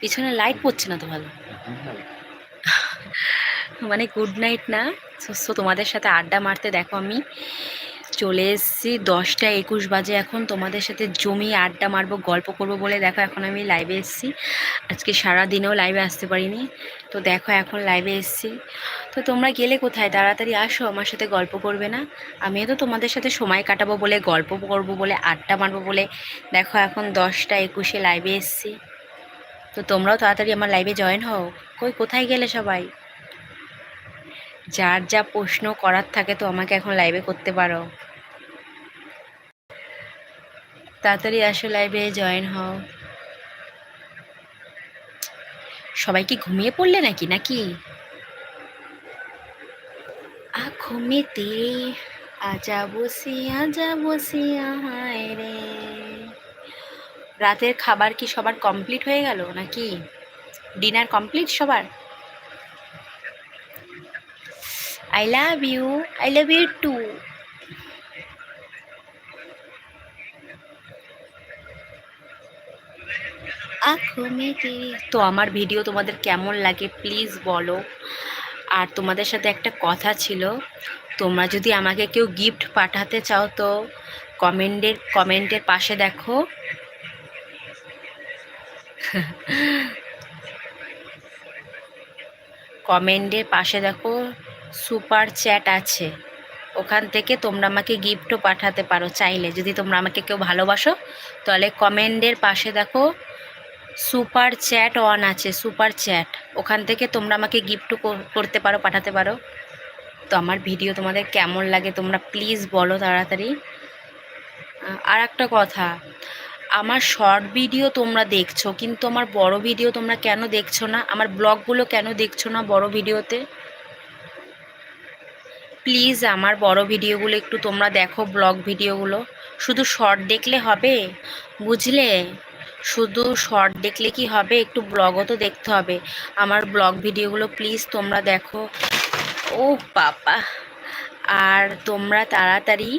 পিছনে লাইট পড়ছে না তো ভালো। মানে গুড নাইট না। সো তোমাদের সাথে আড্ডা মারতে দেখো আমি। চলে এসেছি দশটা একুশ বাজে এখন। তোমাদের সাথে জমি আড্ডা মারবো, গল্প করব বলে দেখো এখন আমি লাইভে এসেছি। আজকে সারা দিনেও লাইভে আসতে পারিনি। তো দেখো এখন লাইভে এসেছি। তো তোমরা গেলে কোথায়? তাড়াতাড়ি আসো, আমার সাথে গল্প করবে না। আমিও তো তোমাদের সাথে সময় কাটাবো বলে, গল্প করব বলে, আড্ডা মারবো বলে। দেখো এখন দশটা একুশে লাইভে এসেছি। তো তোমরাও তাড়াতাড়ি আমার লাইভে জয়েন হও। কই, কোথায় গেলে সবাই? যার যা প্রশ্ন করার থাকে তো আমাকে এখন লাইভে করতে পারো। তাড়াতাড়ি আসো লাইভে জয়েন হও। সবাই কি ঘুমিয়ে পড়লে নাকি নাকি? আজা বসিয়া যা বসিয়া হায় রে। রাতের খাবার কি সবার কমপ্লিট হয়ে গেল নাকি? ডিনার কমপ্লিট সবার? I love you I love you too তো আমার ভিডিও তোমাদের কেমন লাগে প্লিজ বলো। আর তোমাদের সাথে একটা কথা ছিল, তোমরা যদি আমাকে কেউ গিফট পাঠাতে চাও তো কমেন্টের কমেন্টের পাশে দেখো। কমেন্টের পাশে দেখো, সুপার চ্যাট আছে। ওখান থেকে তোমরা আমাকে গিফটও পাঠাতে পারো চাইলে। যদি তোমরা আমাকে কেউ ভালোবাসো, তাহলে কমেন্টের পাশে দেখো, সুপার চ্যাট অন আছে, সুপার চ্যাট। ওখান থেকে তোমরা আমাকে গিফটও করতে পারো, পাঠাতে পারো। তো আমার ভিডিও তোমাদের কেমন লাগে তোমরা প্লিজ বলো তাড়াতাড়ি। আর একটা কথা আমার শর্ট ভিডিও তোমরা দেখছ, কিন্তু আমার বড় ভিডিও তোমরা কেন দেখছ না? আমার ব্লগগুলো কেন দেখছ না বড় ভিডিওতে প্লিজ আমার বড় ভিডিওগুলো একটু তোমরা দেখো ব্লগ ভিডিওগুলো শুধু শর্ট দেখলে হবে? বুঝলে? শুধু শর্ট দেখলে কি হবে? একটু ব্লগও তো দেখতে হবে। আমার ব্লগ ভিডিওগুলো প্লিজ তোমরা দেখো। ও বাবা। আর তোমরা তাড়াতাড়ি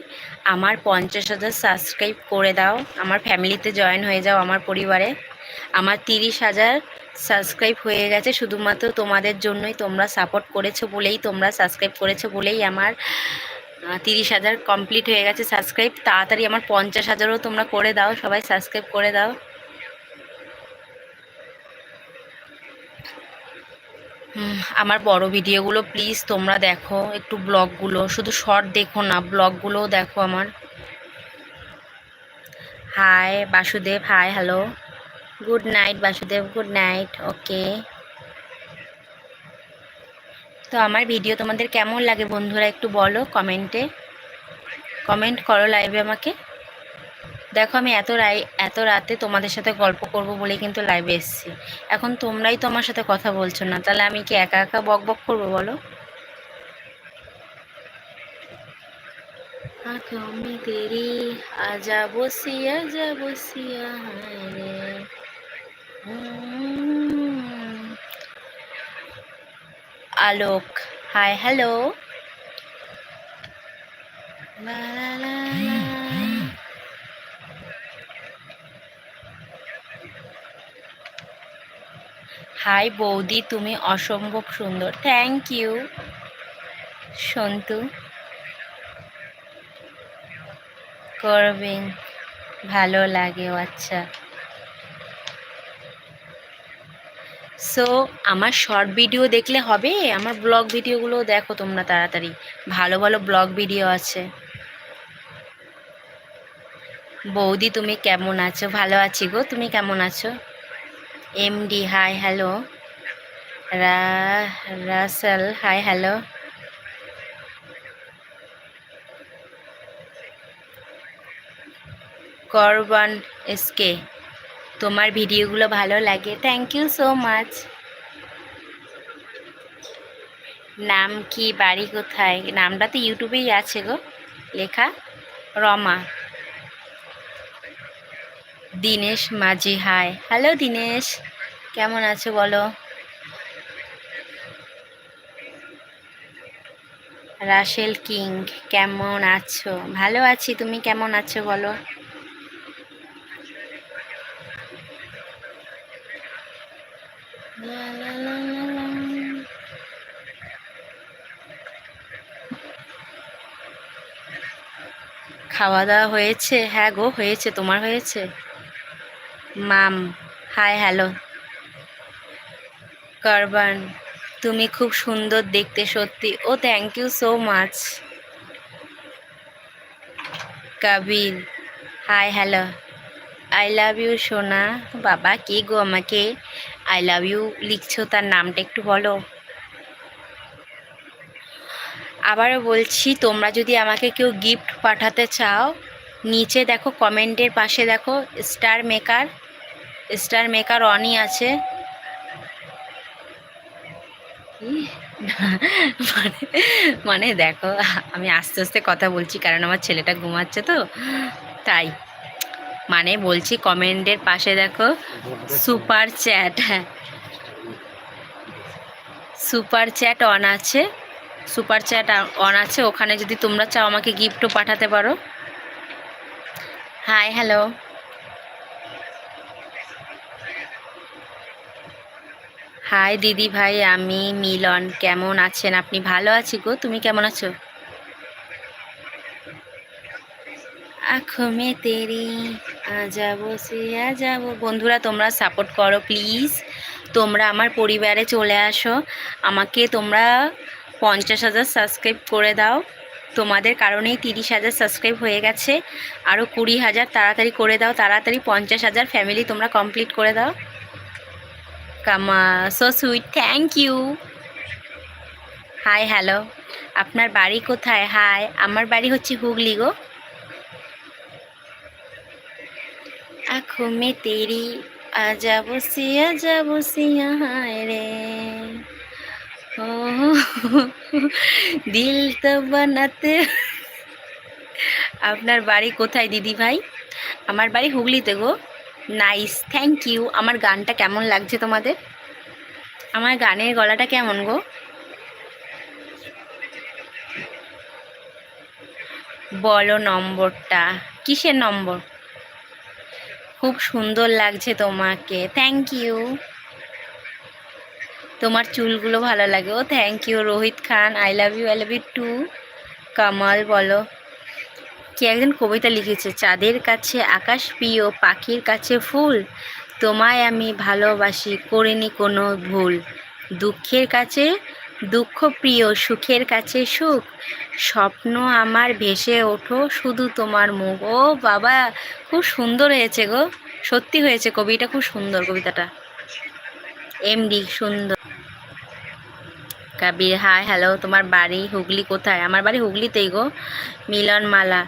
আমার পঞ্চাশ হাজার সাবস্ক্রাইব করে দাও। আমার ফ্যামিলিতে জয়েন হয়ে যাও আমার পরিবারে। আমার তিরিশ হাজার সাবস্ক্রাইব হয়ে গেছে, শুধুমাত্র তোমাদের জন্যই তোমরা সাপোর্ট করেছ বলেই, তোমরা সাবস্ক্রাইব করেছ বলেই আমার তিরিশ হাজার কমপ্লিট হয়ে গেছে সাবস্ক্রাইব তাড়াতাড়ি আমার পঞ্চাশ হাজারও তোমরা করে দাও, সবাই সাবস্ক্রাইব করে দাও। আমার বড় ভিডিওগুলো প্লিজ তোমরা দেখো, একটু ব্লগগুলো শুধু শর্ট দেখো না ব্লগগুলোও দেখো আমার। Hi Basudeb hi hello good night Basudeb good night okay তো আমার ভিডিও তোমাদের কেমন লাগে বন্ধুরা একটু বলো কমেন্টে কমেন্ট করো লাইভে আমাকে। দেখো, আমি এত রাই, এত রাতে তোমাদের সাথে গল্প করব বলে কিন্তু লাইভে এসেছি। এখন তোমরাই তো আমার সাথে কথা বলছো না, তাহলে আমি কি একা একা বক বক করব বলো? আলোক হাই হ্যালো লা। হাই বৌদি, তুমি অসম্ভব সুন্দর। Thank you Santu. করবেন, ভালো লাগে আচ্ছা। সো আমার শর্ট ভিডিও দেখলে হবে? আমার ব্লগ ভিডিওগুলো দেখো তোমরা তাড়াতাড়ি। ভালো ভালো ব্লগ ভিডিও আছে। বৌদি, তুমি কেমন আছো? ভালো আছি গো, তুমি কেমন আছো? MD hi hello Rasel hi hello করবান SK তোমার ভিডিওগুলো ভালো লাগে? থ্যাংক ইউ সো মাচ নাম কি, বাড়ি কোথায়? নামটা তো ইউটিউবেই আছে গো, লেখা, রমা। দিনেশ মাঝি হাই হ্যালো দিনেশ। কেমন আছো বলো? রাশেল কিং, কেমন আছো? ভালো আছি, তুমি কেমন আছো বলো। খাওয়া দাওয়া হয়েছে? হ্যাঁ গো, হয়েছে। তোমার হয়েছে? মাম, হাই, হ্যালো। কারবান, তুমি খুব সুন্দর দেখতে সত্যি। ও thank you so much Kabil, hi, hello. I love you সোনা। বাবা, কে গো আমাকে? আই লাভ ইউ লিখছো তার নামটা একটু বলো। আবারও বলছি, তোমরা যদি আমাকে কেউ গিফট পাঠাতে চাও, নিচে দেখো কমেন্টের পাশে দেখো স্টার মেকার স্টার মেকার অনই আছে। মানে মানে দেখো, আমি আস্তে আস্তে কথা বলছি, কারণ আমার ছেলেটা ঘুমাচ্ছে তো, তাই। মানে বলছি কমেন্টের পাশে দেখো, সুপার চ্যাট হ্যাঁ। সুপার চ্যাট অন আছে, সুপার চ্যাট অন আছে, ওখানে যদি তোমরা চাও আমাকে গিফটও পাঠাতে পারো। High, hello. হাই দিদি ভাই, আমি মিলন। কেমন আছেন? আপনি ভালো আছি গো? তুমি কেমন আছো? আঁখো তেরি আ যাব সে আ যাব বন্ধুরা, তোমরা সাপোর্ট করো প্লিজ তোমরা আমার পরিবারে চলে আসো। আমাকে তোমরা পঞ্চাশ হাজার সাবস্ক্রাইব করে দাও। তোমাদের কারণেই তিরিশ হাজার সাবস্ক্রাইব হয়ে গেছে। আরও কুড়ি হাজার তাড়াতাড়ি করে দাও। তাড়াতাড়ি পঞ্চাশ হাজার ফ্যামিলি তোমরা কমপ্লিট করে দাও। কামা so sweet thank you hi hello আপনার বাড়ি কোথায় হাই আমার বাড়ি হচ্ছে হুগলি গো আঁখো তেরি আ যাব সিয়া যাব সিয়া হায় রে ও দিল তো বানাতে আপনার বাড়ি কোথায় দিদি ভাই আমার বাড়ি হুগলিতে গো নাইস থ্যাংক ইউ আমার গানটা কেমন লাগছে তোমাদের? আমার গানের গলাটা কেমন গো? বলো নম্বরটা। কিসের নম্বর? খুব সুন্দর লাগছে তোমাকে। থ্যাংক ইউ তোমার চুলগুলো ভালো লাগে। ও thank you Rohit Khan I love you I love you too Kamal, বলো। কে একজন কবিতা লিখেছে, চাঁদের কাছে আকাশ প্রিয়, পাখির কাছে ফুল, তোমায় আমি ভালোবাসি, করিনি কোনো ভুল। দুঃখের কাছে দুঃখ প্রিয়, সুখের কাছে সুখ। স্বপ্ন আমার ভেসে ওঠো, শুধু তোমার মুখ। ও বাবা, খুব সুন্দর হয়েছে গো। সত্যি হয়েছে, কবিটা খুব সুন্দর, কবিতাটা। এমডি, সুন্দর। কাবির, হাই, হ্যালো, তোমার বাড়ি হুগলি কোথায়? আমার বাড়ি হুগলিতেই গো মিলন মালা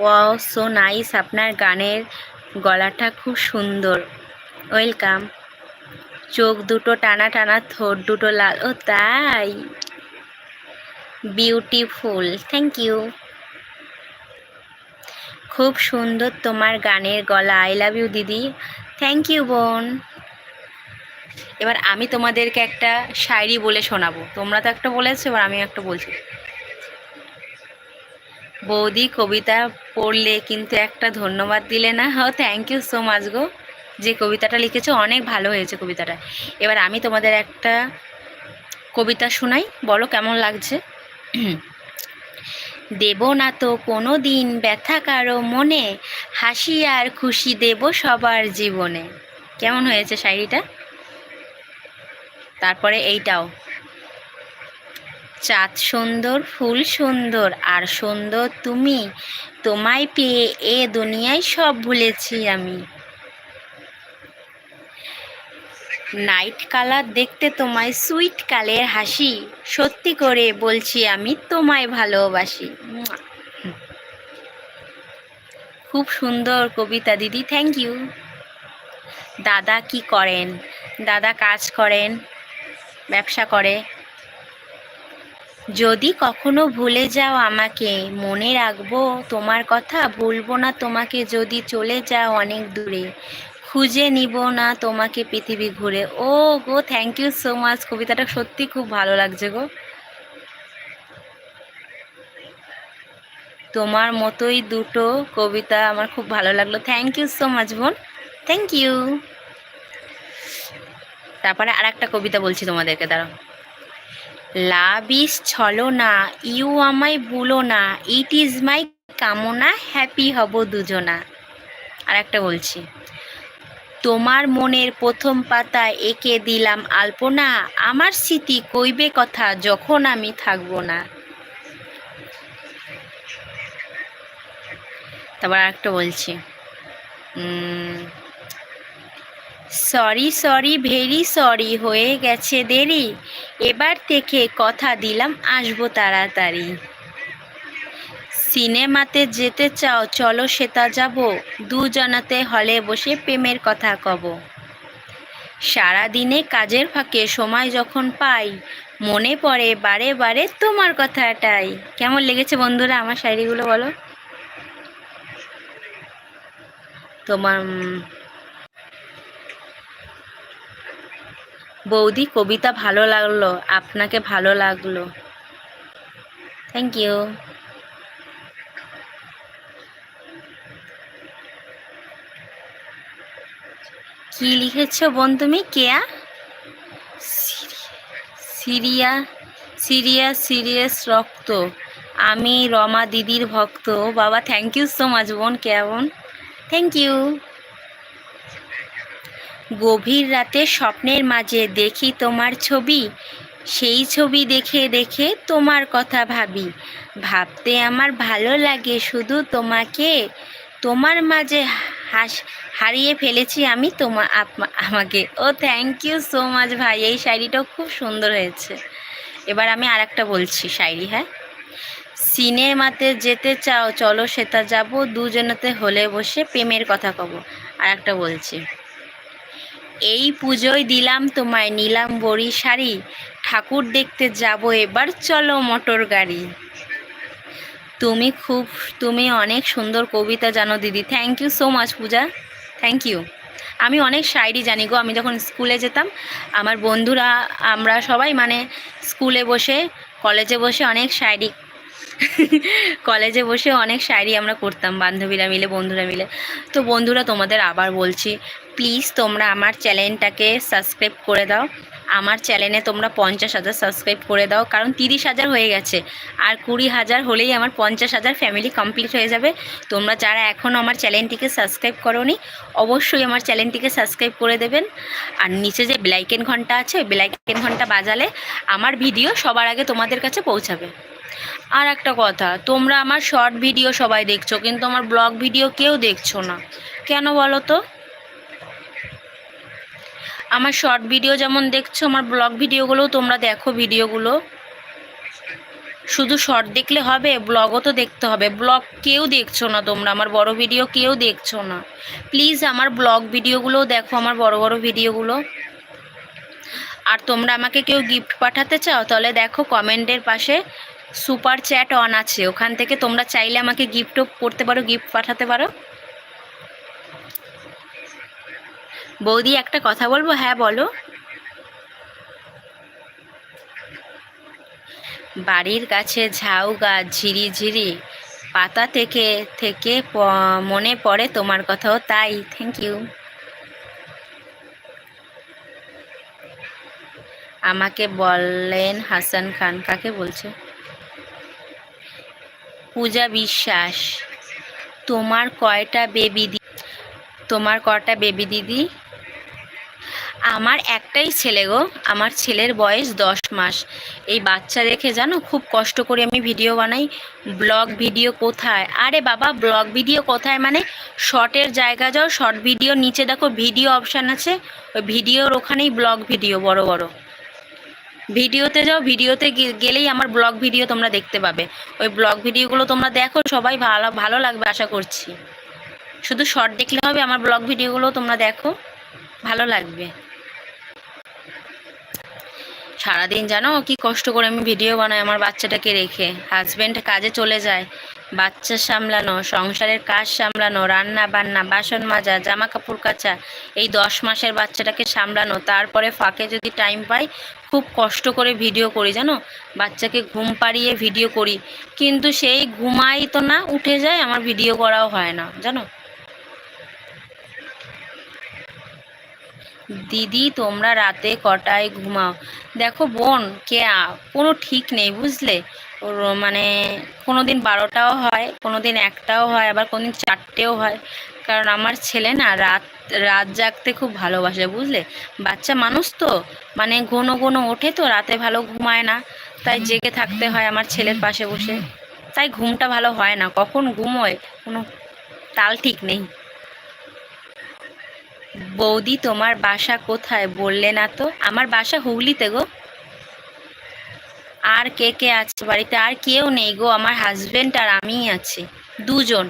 ও সো নাইস, আপনার গানের গলাটা খুব সুন্দর। ওয়েলকাম। চোখ দুটো টানা টানা, ঠোঁট দুটো লাল। ও, তাই? বিউটিফুল থ্যাংক ইউ খুব সুন্দর তোমার গানের গলা। আই লাভ ইউ দিদি। থ্যাংক ইউ বোন। এবার আমি তোমাদেরকে একটা শায়রি বলে শোনাবো। তোমরা তো একটা বলেছ, এবার আমি একটা বলছি। বৌদি কবিতা পড়লে কিন্তু একটা ধন্যবাদ দিলে না? ও থ্যাংক ইউ সো মাচ গো। যে কবিতাটা লিখেছো, অনেক ভালো হয়েছে কবিতাটা। এবার আমি তোমাদের একটা কবিতা শোনাই। বলো কেমন লাগছে? দেব না তো কোনো দিন ব্যথা কারও মনে, হাসি আর খুশি দেব সবার জীবনে। কেমন হয়েছে শাড়িটা তারপরে এইটাও। চাঁদ সুন্দর, ফুল সুন্দর, আর সুন্দর তুমি। তোমায় পেয়ে এ দুনিয়ায় সব ভুলেছি আমি। নাইট কালার দেখতে তোমায় সুইট কালের হাসি। সত্যি করে বলছি আমি তোমায় ভালোবাসি। খুব সুন্দর কবিতা দিদি থ্যাংক ইউ দাদা কি করেন? দাদা কাজ করেন, ব্যবসা করে। যদি কখনো ভুলে যাও আমাকে, মনে রাখব তোমার কথা, ভুলবো না তোমাকে যদি চলে যাও অনেক দূরে। খুঁজে নিব না তোমাকে পৃথিবী ঘুরে। ও গো থ্যাংক ইউ সো মাচ কবিতাটা সত্যি খুব ভালো লাগছে গো। তোমার মতোই দুটো কবিতা আমার খুব ভালো লাগল। থ্যাংক ইউ সো মাচ বোন। থ্যাংক ইউ তারপরে আর একটা কবিতা বলছি তোমাদেরকে, দাঁড়াও। লাভ ছলো না, ইউ আমায় ভুলো না, ইট ইজ মাই কামনা, হ্যাপি হব দুজনা। আর একটা বলছি, তোমার মনের প্রথম পাতায় এঁকে দিলাম আলপনা, আমার স্মৃতি কইবে কথা যখন আমি থাকব না। তারপর একটা বলছি সরি সরি, ভেরি সরি, হয়ে গেছে দেরি। এবার থেকে কথা দিলাম, আসব তাড়াতাড়ি। সিনেমাতে যেতে চাও, চলো সেটা যাব। দুজনাতে হলে বসে প্রেমের কথা কব। সারাদিনে কাজের ফাঁকে সময় যখন পাই, মনে পড়ে বারে বারে তোমার কথাটাই। কেমন লেগেছে বন্ধুরা আমার শাড়িগুলো বলো? তোমার বৌদি, কবিতা ভালো লাগল, আপনাকে ভালো লাগল। থ্যাংক ইউ কি লিখেছ বোন তুমি? কেয়া? সিরিয়া সিরিয়া, সিরিয়াস রক্ত। আমি রমা দিদির ভক্ত। বাবা থ্যাংক ইউ সো মাচ বোন, কেয়া বোন? থ্যাংক ইউ গভীর রাতে স্বপ্নের মাঝে দেখি তোমার ছবি। সেই ছবি দেখে দেখে তোমার কথা ভাবি। ভাবতে আমার ভালো লাগে শুধু তোমাকে। তোমার মাঝে হাস, হারিয়ে ফেলেছি আমি তোমা আমাকে। ও থ্যাংক ইউ সো মাচ ভাই। এই শাড়িটাও খুব সুন্দর হয়েছে। এবার আমি আর একটা বলছি শাড়ি হ্যাঁ? সিনেমাতে যেতে চাও, চলো সেটা যাব। দুজনেতে হলে বসে প্রেমের কথা কব। আর একটা বলছি। এই পুজোয় দিলাম তোমায় নিলাম বড়ি শাড়ি। ঠাকুর দেখতে যাব এবার, চলো মোটর গাড়ি। তুমি খুব, তুমি অনেক সুন্দর কবিতা জানো দিদি। Thank you so much Puja. Thank you আমি অনেক শায়রি জানি গো। আমি যখন স্কুলে যেতাম, আমার বন্ধুরা, আমরা সবাই মানে স্কুলে বসে, কলেজে বসে অনেক শায়রি কলেজে বসে অনেক শায়রি আমরা করতাম, বান্ধবীরা মিলে, বন্ধুরা মিলে। তো বন্ধুরা, তোমাদের আবার বলছি প্লিজ তোমরা আমার চ্যানেলটাকে সাবস্ক্রাইব করে দাও। আমার চ্যানেলে তোমরা পঞ্চাশ হাজার সাবস্ক্রাইব করে দাও, কারণ তিরিশ হাজার হয়ে গেছে। আর কুড়ি হাজার হলেই আমার পঞ্চাশ হাজার ফ্যামিলি কমপ্লিট হয়ে যাবে। তোমরা যারা এখনও আমার চ্যানেলটিকে সাবস্ক্রাইব করোনি, অবশ্যই আমার চ্যানেলটিকে সাবস্ক্রাইব করে দেবেন। আর নিচে যে বেলাইকেন ঘণ্টা আছে, ওই বেলাইকেন ঘণ্টা বাজালে আমার ভিডিও সবার আগে তোমাদের কাছে পৌঁছাবে। আর একটা কথা, তোমরা আমার শর্ট ভিডিও সবাই দেখছ, কিন্তু আমার ব্লগ ভিডিও কেউ দেখছ না। কেন বলো তো? আমার শর্ট ভিডিও যেমন দেখছ, আমার ব্লগ ভিডিওগুলোও তোমরা দেখো ভিডিওগুলো শুধু শর্ট দেখলে হবে ব্লগও তো দেখতে হবে। ব্লগ কেউ দেখছ না তোমরা, আমার বড় ভিডিও কেউ দেখছ না। প্লিজ আমার ব্লগ ভিডিওগুলোও দেখো, আমার বড় বড় ভিডিওগুলো আর তোমরা আমাকে কেউ গিফট পাঠাতে চাও, তাহলে দেখো কমেন্টের পাশে সুপার চ্যাট অন আছে। ওখান থেকে তোমরা চাইলে আমাকে গিফটও করতে পারো, গিফট পাঠাতে পারো। বৌদি, একটা কথা বলব? হ্যাঁ বলো। বাড়ির কাছে ঝাউ গাছ ঝিরি ঝিরি পাতা থেকে থেকে মনে পড়ে তোমার কথাও তাই। থ্যাংক ইউ আমাকে বললেন হাসান খান, কাকে বলছে? পূজা বিশ্বাস। তোমার কয়টা বেবি দি, তোমার কয়টা বেবি দিদি? আমার একটাই ছেলে গো, আমার ছেলের বয়স দশ মাস। এই বাচ্চা রেখে জানো, খুব কষ্ট করে আমি ভিডিও বানাই। ব্লগ ভিডিও কোথায়? আরে বাবা, ব্লগ ভিডিও কোথায়? মানে শর্টের জায়গা যাও, শর্ট ভিডিও নিচে দেখো ভিডিও অপশান আছে। ওই ভিডিওর ওখানেই ব্লগ ভিডিও বড় বড়। ভিডিওতে যাও, ভিডিওতে গেলেই আমার ব্লগ ভিডিও তোমরা দেখতে পাবে। ওই ব্লগ ভিডিওগুলো তোমরা দেখো, সবাই ভালো ভালো লাগবে আশা করছি। শুধু শর্ট দেখলে হবে, আমার ব্লগ ভিডিওগুলো তোমরা দেখো, ভালো লাগবে। সারাদিন জানো, কি কষ্ট করে আমি ভিডিও বানাই আমার বাচ্চাটাকে রেখে। হাজব্যান্ড কাজে চলে যায়, বাচ্চা সামলানো, সংসারের কাজ সামলানো, রান্না বান্না, বাসন মাজা, জামা কাপড় কাচা, এই দশ মাসের বাচ্চাটাকে সামলানো, তারপরে ফাঁকে যদি টাইম পাই খুব কষ্ট করে ভিডিও করি, জানো? বাচ্চাকে ঘুম পাড়িয়ে ভিডিও করি। কিন্তু সেই ঘুমাই তো না, উঠে যায়, আমার ভিডিও করাও হয় না, জানো? দিদি, তোমরা রাতে কটায় ঘুমাও? দেখো বোন, কে কোনো ঠিক নেই, বুঝলে? ওর মানে কোনো দিন বারোটাও হয় কোনো দিন একটাও হয়, আবার কোনো দিন চারটেও হয়। কারণ আমার ছেলে না রাত রাত জাগতে খুব ভালোবাসে, বুঝলে? বাচ্চা মানুষ তো মানে ঘন ঘন ওঠে তো, রাতে ভালো ঘুমায় না। তাই জেগে থাকতে হয় আমার ছেলের পাশে বসে। তাই ঘুমটা ভালো হয় না, কখন ঘুমোয় কোনো তাল ঠিক নেই। বৌদি, তোমার বাসা কোথায়? বললে না তো। আমার বাসা হুগলিতে গো। আর কে কে আছে বাড়িতে? আর কেউ নেই গো, আমার হাজবেন্ড আর আমিই আছি, দুজন।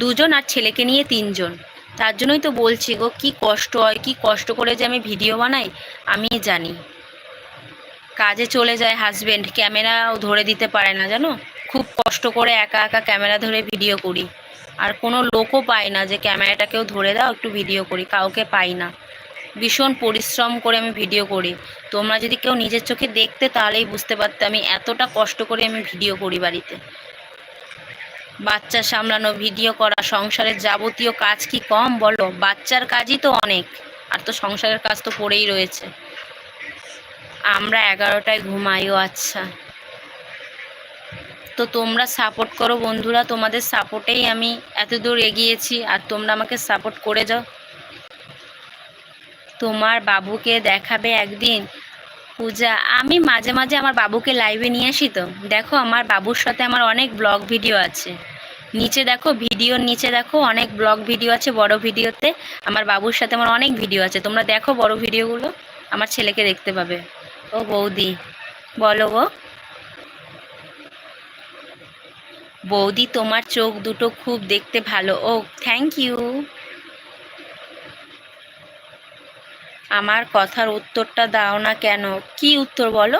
দুজন আর ছেলেকে নিয়ে তিনজন। তার জন্যই তো বলছি গো, কি কষ্ট হয়, কি কষ্ট করে যে আমি ভিডিও বানাই আমি জানি। কাজে চলে যায় হাজবেন্ড ক্যামেরাও ধরে দিতে পারে না, জানো? খুব কষ্ট করে একা একা ক্যামেরা ধরে ভিডিও করি। আর কোনো লোকও পাই না যে ক্যামেরাটাকেও ধরে দাও, একটু ভিডিও করি, কাউকে পাই না। ভীষণ পরিশ্রম করে আমি ভিডিও করি। তোমরা যদি কেউ নিজের চোখে দেখতে তাহলেই বুঝতে পারতে আমি এতটা কষ্ট করে আমি ভিডিও করি বাড়িতে। বাচ্চা সামলানো, ভিডিও করা, সংসারের যাবতীয় কাজ কি কম বলো? বাচ্চার কাজই তো অনেক, আর তো সংসারের কাজ তো পড়েই রয়েছে। আমরা এগারোটায় ঘুমাইও আচ্ছা। তো তোমরা সাপোর্ট করো বন্ধুরা, তোমাদের সাপোর্টেই আমি এত দূর এগিয়েছি, আর তোমরা আমাকে সাপোর্ট করে যাও। তোমার বাবুকে দেখাবে একদিন। পূজা, আমি মাঝে মাঝে আমার বাবুকে লাইভে নিয়ে আসি তো? দেখো, আমার বাবুর সাথে আমার অনেক ব্লগ ভিডিও আছে। নিচে দেখো, ভিডিওর নিচে দেখো, অনেক ব্লগ ভিডিও আছে, বড় ভিডিওতে। আমার বাবুর সাথে আমার অনেক ভিডিও আছে। তোমরা দেখো বড় ভিডিওগুলো, আমার ছেলেকে দেখতে পাবে। ও বৌদি, বলো গো। বৌদি, তোমার চোখ দুটো খুব দেখতে ভালো। ও থ্যাংক ইউ আমার কথার উত্তরটা দাও না কেন? কি উত্তর বলো?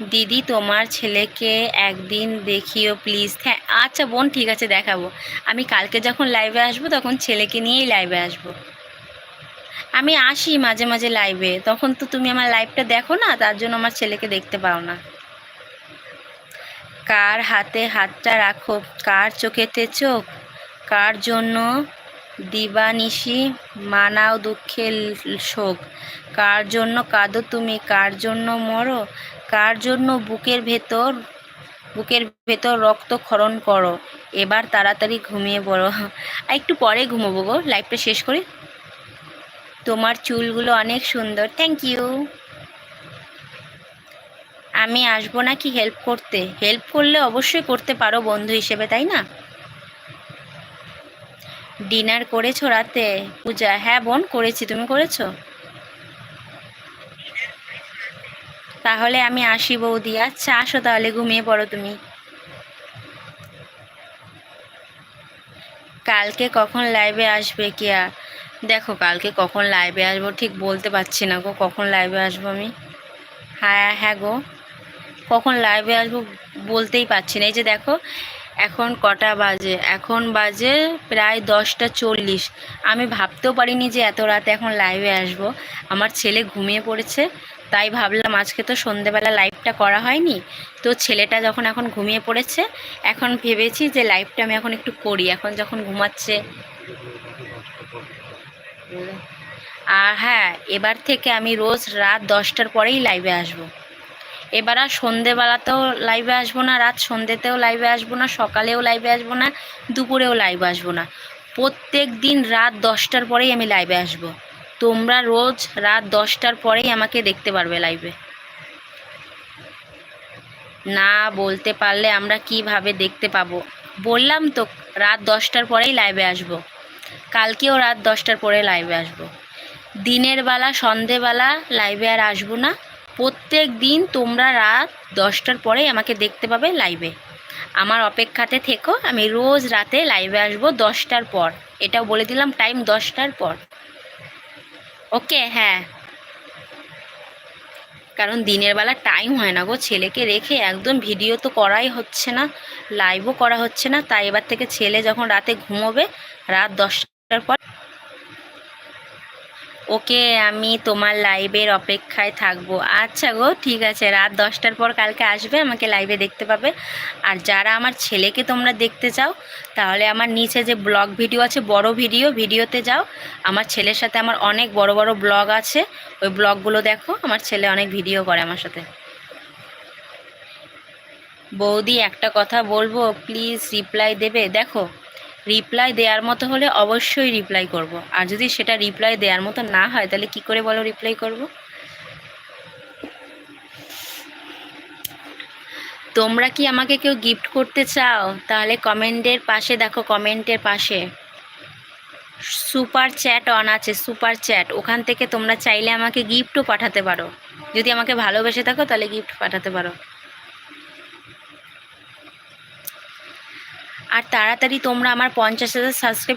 দিদি, তোমার ছেলেকে একদিন দেখিও প্লিজ হ্যাঁ আচ্ছা বোন, ঠিক আছে, দেখাবো। আমি কালকে যখন লাইভে আসব, তখন ছেলেকে নিয়েই লাইভে আসব। আমি আসি মাঝে মাঝে লাইভে তখন তো তুমি আমার লাইভটা দেখো না, তার জন্য আমার ছেলেকে দেখতে পাও না। কার হাতে হাতটা রাখো, কার চোখেতে চোখ, কার জন্য দিবানিশি মানাও দুঃখের শোক, কার জন্য কাঁদো তুমি, কার জন্য মরো কার জন্য বুকের ভেতর বুকের ভেতর রক্ত ক্ষরণ করো? এবার তাড়াতাড়ি ঘুমিয়ে পড়ো। আর একটু পরে ঘুমোবো গো লাইফটা শেষ করে। তোমার চুলগুলো অনেক সুন্দর থ্যাংক ইউ আমি আসব নাকি হেল্প করতে? হেল্প করলে অবশ্যই করতে পারো বন্ধু হিসেবে, তাই না? ডিনার করেছ রাতে? পূজা হ্যাঁ বোন, করেছি। তুমি করেছ? তাহলে আমি আসি বৌদি আচ্ছা আসো তাহলে, ঘুমিয়ে পড়ো তুমি। কালকে কখন লাইভে আসবে কিয়া? দেখো, কালকে কখন লাইভে আসব, ঠিক বলতে পারছি না গো, কখন লাইভে আসব আমি? হ্যাঁ হ্যাঁ গো। কখন লাইভে আসব বলতেই পারছি না। এই যে দেখো, এখন কটা বাজে? এখন বাজে প্রায় দশটা চল্লিশ। আমি ভাবতেও পারিনি যে এত রাতে এখন লাইভে আসব। আমার ছেলে ঘুমিয়ে পড়েছে। তাই ভাবলাম আজকে তো সন্ধেবেলা লাইভটা করা হয়নি তো ছেলেটা যখন এখন ঘুমিয়ে পড়েছে, এখন ভেবেছি যে লাইভটা আমি এখন একটু করি এখন যখন ঘুমাচ্ছে আর হ্যাঁ এবার থেকে আমি রোজ রাত দশটার পরেই লাইভে আসব। এবার আর সন্ধেবেলাতেও লাইভে আসব না, রাত সন্ধেতেও লাইভে আসব না, সকালেও লাইভে আসব না, দুপুরেও লাইভে আসব না প্রত্যেক দিন রাত দশটার পরেই আমি লাইভে আসব। তোমরা রোজ রাত দশটার পরেই আমাকে দেখতে পারবে লাইভে না বলতে পারলে আমরা কীভাবে দেখতে পাবো? বললাম তো, রাত দশটার পরেই লাইভে আসব। কালকেও রাত দশটার পরে লাইভে আসব। দিনের বেলা সন্ধেবেলা লাইভে আর আসব না। প্রত্যেক দিন তোমরা রাত দশটার পরেই আমাকে দেখতে পাবে লাইভে আমার অপেক্ষাতে থেকো, আমি রোজ রাতে লাইভে আসব দশটার পর। এটাও বলে দিলাম টাইম দশটার পর। ওকে হ্যাঁ। কারণ দিনের বেলা টাইম হয় না গো, ছেলেকে রেখে একদম ভিডিও তো করাই হচ্ছে না লাইভও করা হচ্ছে না, তাই এবার থেকে ছেলে যখন রাতে ঘুমোবে, রাত দশটার পর ওকে আমি তোমার লাইভের অপেক্ষায় থাকব। আচ্ছা গো, ঠিক আছে, রাত দশটার পর কালকে আসবে, আমাকে লাইভে দেখতে পাবে। আর যারা আমার ছেলেকে তোমরা দেখতে চাও, তাহলে আমার নিচে যে ব্লগ ভিডিও আছে, বড় ভিডিও, ভিডিওতে যাও। আমার ছেলের সাথে আমার অনেক বড় বড় ব্লগ আছে। ওই ব্লগগুলো দেখো, আমার ছেলে অনেক ভিডিও করে আমার সাথে। বৌদি একটা কথা বলব প্লিজ রিপ্লাই দেবে। দেখো রিপ্লাই দেওয়ার মতো হলে অবশ্যই রিপ্লাই করব। আর যদি সেটা রিপ্লাই দেওয়ার মতো না হয়, তাহলে কি করে বলো রিপ্লাই করব। তোমরা কি আমাকে কেউ গিফট করতে চাও? তাহলে কমেন্টের পাশে দেখো কমেন্টের পাশে। সুপার চ্যাট অন আছে সুপার চ্যাট ওখান থেকে তোমরা চাইলে আমাকে গিফটও পাঠাতে পারো। যদি আমাকে ভালোবেসে থাকো, তাহলে গিফট পাঠাতে পারো। আর তাড়াতাড়ি তোমরা আমার পঞ্চাশ হাজার সাবস্ক্রাইব